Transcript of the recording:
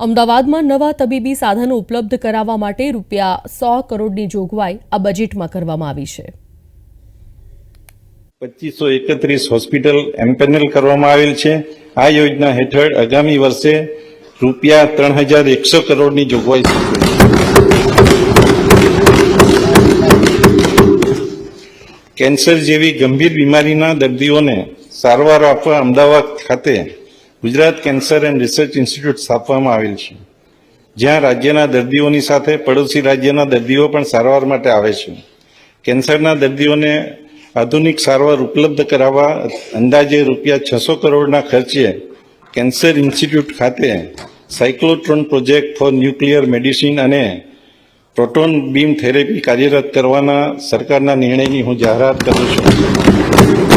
અમદાવાદમાં નવા તબીબી સાધનો ઉપલબ્ધ કરાવવા માટે રૂપિયા સો કરોડની જોગવાઈ આ બજેટમાં કરવામાં આવી છે. પચીસો એકત્રીસ હોસ્પિટલ એમ્પેનલ કરવામાં આવેલ છે. આ યોજના હેઠળ આગામી વર્ષે રૂપિયા ત્રણ હજાર એકસો કરોડની જોગવાઈ કેન્સર જેવી ગંભીર બીમારીના દર્દીઓને સારવાર આપવા અમદાવાદ ખાતે Gujarat cancer and research institute સ્થાપવામાં આવેલ છે. જ્યાં રાજ્યના દર્દીઓની સાથે પડોશી રાજ્યના દર્દીઓ પણ સારવાર માટે આવે છે. કેન્સરના દર્દીઓને આધુનિક સારવાર ઉપલબ્ધ કરાવવા અંદાજે રૂપિયા છસો કરોડના ખર્ચે કેન્સર ઇન્સ્ટિટ્યૂટ ખાતે cyclotron project for nuclear medicine અને પ્રોટોન બીમ થેરેપી કાર્યરત કરવાના સરકારના નિર્ણયની હું જાહેરાત કરું છું.